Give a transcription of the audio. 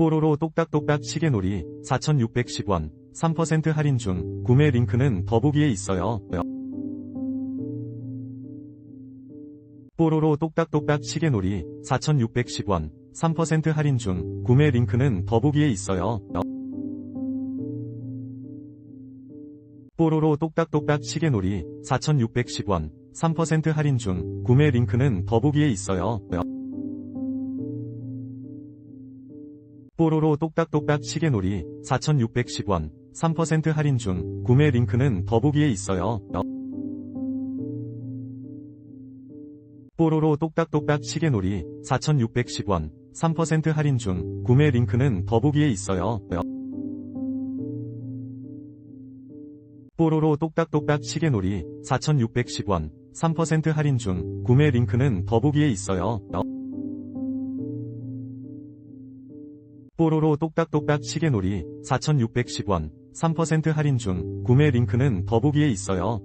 뽀로로 똑딱똑딱 시계놀이 4,610원 3% 할인 중 구매 링크는 더보기에 있어요. 뽀로로 똑딱똑딱 시계놀이 4,610원 3% 할인 중 구매 링크는 더보기에 있어요. 뽀로로 똑딱똑딱 시계놀이 4,610원 3% 할인 중 구매 링크는 더보기에 있어요. 뽀로로 똑딱똑딱 시계놀이 4,610원 3% 할인 중 구매 링크는 더보기에 있어요. 뽀로로 똑딱똑딱 시계놀이 4,610원 3% 할인 중 구매 링크는 더보기에 있어요. 뽀로로 똑딱똑딱 시계놀이 4,610원 3% 할인 중 구매 링크는 더보기에 있어요. 뽀로로 똑딱똑딱 시계놀이 4,610원 3% 할인 중 구매 링크는 더보기에 있어요.